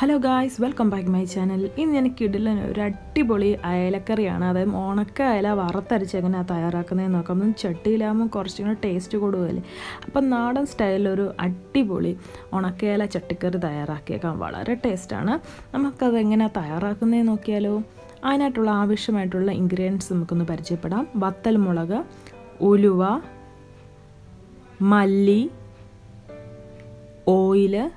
Hello guys welcome back my channel ഇന്ന് എനിക്ക് ഇടല ഒരു അടിപൊളി അയലക്കറിയാണ്. അതായത് ഉണക്ക അയല വറുത്തരച്ച് എങ്ങനെയാണ് തയ്യാറാക്കുന്നതെന്ന് നോക്കാം. ഒന്ന് ചട്ടിയിലാകുമ്പോൾ കുറച്ചും കൂടെ ടേസ്റ്റ് കൂടുതലല്ലേ അപ്പം നാടൻ സ്റ്റൈലിലൊരു അടിപൊളി ഉണക്കയില ചട്ടിക്കറി തയ്യാറാക്കിയേക്കാം. വളരെ ടേസ്റ്റാണ് നമുക്കത് എങ്ങനെയാണ് തയ്യാറാക്കുന്നതെന്ന് നോക്കിയാലോ? അതിനായിട്ടുള്ള ആവശ്യമായിട്ടുള്ള ഇൻഗ്രീഡിയൻസ് നമുക്കൊന്ന് പരിചയപ്പെടാം. വത്തൽ മുളക് ഉലുവ മല്ലി ഓയിൽ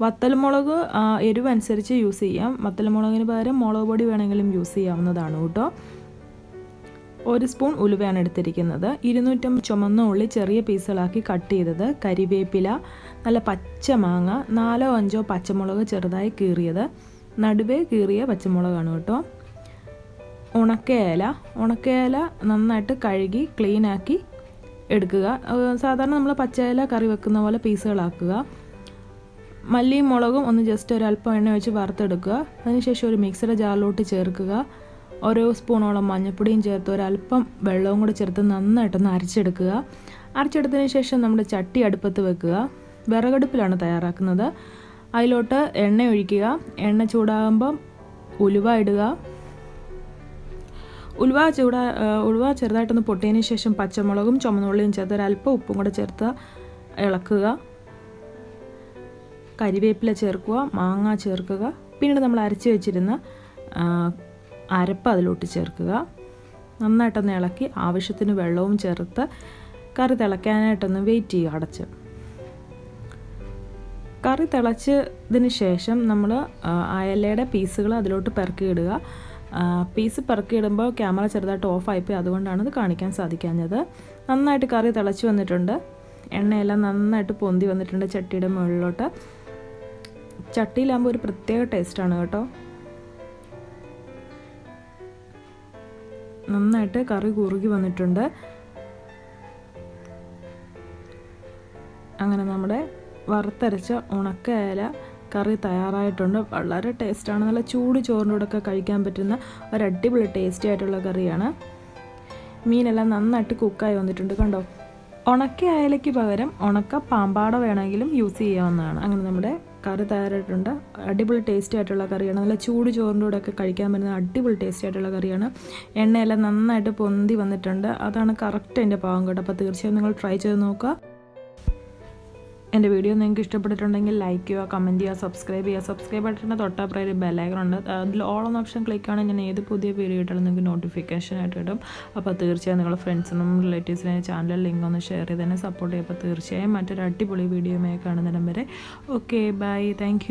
വത്തൽമുളക് ആ, എരിവ് അനുസരിച്ച് യൂസ് ചെയ്യാം. വത്തൽമുളകിന് പകരം മുളക് പൊടി വേണമെങ്കിലും യൂസ് ചെയ്യാവുന്നതാണ് കേട്ടോ. ഒരു സ്പൂൺ ഉലുവയാണ് എടുത്തിരിക്കുന്നത്. ഇരുന്നൂറ്റമ്പത് ചുമന്ന ഉള്ളി ചെറിയ പീസുകളാക്കി കട്ട് ചെയ്തത്. കരിവേപ്പില നല്ല പച്ച മാങ്ങ നാലോ അഞ്ചോ പച്ചമുളക് ചെറുതായി കീറിയത്. നടുവേ കീറിയ പച്ചമുളകാണ് കേട്ടോ. ഉണക്കയില ഉണക്കയില നന്നായിട്ട് കഴുകി ക്ലീനാക്കി എടുക്കുക. സാധാരണ നമ്മൾ പച്ചയില കറി വെക്കുന്ന പോലെ പീസുകളാക്കുക. മല്ലിയും മുളകും ഒന്ന് ജസ്റ്റ് ഒരു അല്പം എണ്ണ വെച്ച് വറുത്തെടുക്കുക. അതിനുശേഷം ഒരു മിക്സിയുടെ ജാറിലോട്ട് ചേർക്കുക. ഓരോ സ്പൂണോളം മഞ്ഞൾപ്പൊടിയും ചേർത്ത് ഒരല്പം വെള്ളവും കൂടി ചേർത്ത് നന്നായിട്ടൊന്ന് അരച്ചെടുക്കുക. അരച്ചെടുത്തതിന് ശേഷം നമ്മുടെ ചട്ടി അടുപ്പത്ത് വെക്കുക. വിറകടുപ്പിലാണ് തയ്യാറാക്കുന്നത്. അതിലോട്ട് എണ്ണ ഒഴിക്കുക. എണ്ണ ചൂടാകുമ്പം ഉലുവ ഇടുക. ഉലുവ ചൂടാ ഉലുവ ചെറുതായിട്ടൊന്ന് പൊട്ടിയതിന് ശേഷം പച്ചമുളകും ചുമന്നുള്ളിയും ചേർത്ത് ഒരല്പം ഉപ്പും കൂടെ ചേർത്ത് ഇളക്കുക. കരിവേപ്പില ചേർക്കുക മാങ്ങ ചേർക്കുക. പിന്നീട് നമ്മൾ അരച്ച് വെച്ചിരുന്ന അരപ്പ് അതിലോട്ട് ചേർക്കുക. നന്നായിട്ടൊന്ന് ഇളക്കി ആവശ്യത്തിന് വെള്ളവും ചേർത്ത് കറി തിളയ്ക്കാനായിട്ടൊന്ന് വെയിറ്റ് ചെയ്യുക അടച്ച്. കറി തിളച്ചതിന് ശേഷം നമ്മൾ അയലയുടെ പീസുകൾ അതിലോട്ട് പെറുക്കിയിടുക. പീസ് പെറുക്കിയിടുമ്പോൾ ക്യാമറ ചെറുതായിട്ട് ഓഫായിപ്പോയി അതുകൊണ്ടാണ് ഇത് കാണിക്കാൻ സാധിക്കാഞ്ഞത്. നന്നായിട്ട് കറി തിളച്ച് വന്നിട്ടുണ്ട്. എണ്ണയെല്ലാം നന്നായിട്ട് പൊന്തി വന്നിട്ടുണ്ട് ചട്ടിയുടെ മുകളിലോട്ട്. ചട്ടിയിലാകുമ്പോൾ ഒരു പ്രത്യേക ടേസ്റ്റാണ് കേട്ടോ. നന്നായിട്ട് കറി കുറുകി വന്നിട്ടുണ്ട്. അങ്ങനെ നമ്മുടെ വറുത്തരച്ച ഉണക്ക ഇല കറി തയ്യാറായിട്ടുണ്ട്. വളരെ ടേസ്റ്റാണ്. നല്ല ചൂട് ചോറിന്റെ കൂടെ ഒക്കെ കഴിക്കാൻ പറ്റുന്ന ഒരു അടിപൊളി ടേസ്റ്റി ആയിട്ടുള്ള കറിയാണ്. മീനെല്ലാം നന്നായിട്ട് കുക്കായി വന്നിട്ടുണ്ട്. കണ്ടോ? ഉണക്ക അയലയ്ക്ക് പകരം ഉണക്ക പാമ്പാട വേണമെങ്കിലും യൂസ് ചെയ്യാവുന്നതാണ്. അങ്ങനെ നമ്മുടെ കറി തയ്യാറായിട്ടുണ്ട്. അടിപൊളി ടേസ്റ്റി ആയിട്ടുള്ള കറിയാണ്. നല്ല ചൂട് ചോറിന്റെ ഒക്കെ കഴിക്കാൻ പറ്റുന്ന അടിപൊളി ടേസ്റ്റി ആയിട്ടുള്ള കറിയാണ്. എണ്ണയെല്ലാം നന്നായിട്ട് പൊന്തി വന്നിട്ടുണ്ട്. അതാണ് കറക്റ്റ് എന്റെ പാവം കേട്ടോ. അപ്പോൾ തീർച്ചയായും നിങ്ങൾ ട്രൈ ചെയ്ത് നോക്കുക. എന്റെ വീഡിയോ നിങ്ങൾക്ക് ഇഷ്ടപ്പെട്ടിട്ടുണ്ടെങ്കിൽ ലൈക്ക് ചെയ്യുക കമന്റ് ചെയ്യുക സബ്സ്ക്രൈബ് ചെയ്യുക. സബ്സ്ക്രൈബ് ബട്ടന്റെ തൊട്ടപ്പുറം ഒരു ബെലൈക്കൺ ഉണ്ട്. അതിൽ ഓൾ എന്ന ഓപ്ഷൻ ക്ലിക്ക് ആണെങ്കിൽ ഞാൻ ഏത് പുതിയ വീഡിയോ ഇട്ടാലും നിങ്ങൾക്ക് നോട്ടിഫിക്കേഷൻ ആയിട്ട് ഇടും. അപ്പോൾ തീർച്ചയായും നിങ്ങളുടെ ഫ്രണ്ട്സിനും റിലേറ്റീവ്സിനും ചാനൽ ലിങ്ക് ഒന്ന് ഷെയർ ചെയ്ത് തന്നെ സപ്പോർട്ട് ചെയ്യുക. അപ്പോൾ തീർച്ചയായും മറ്റൊരു അടിപൊളി വീഡിയോയുമായി കാണുന്നിടം വരെ. Okay bye thank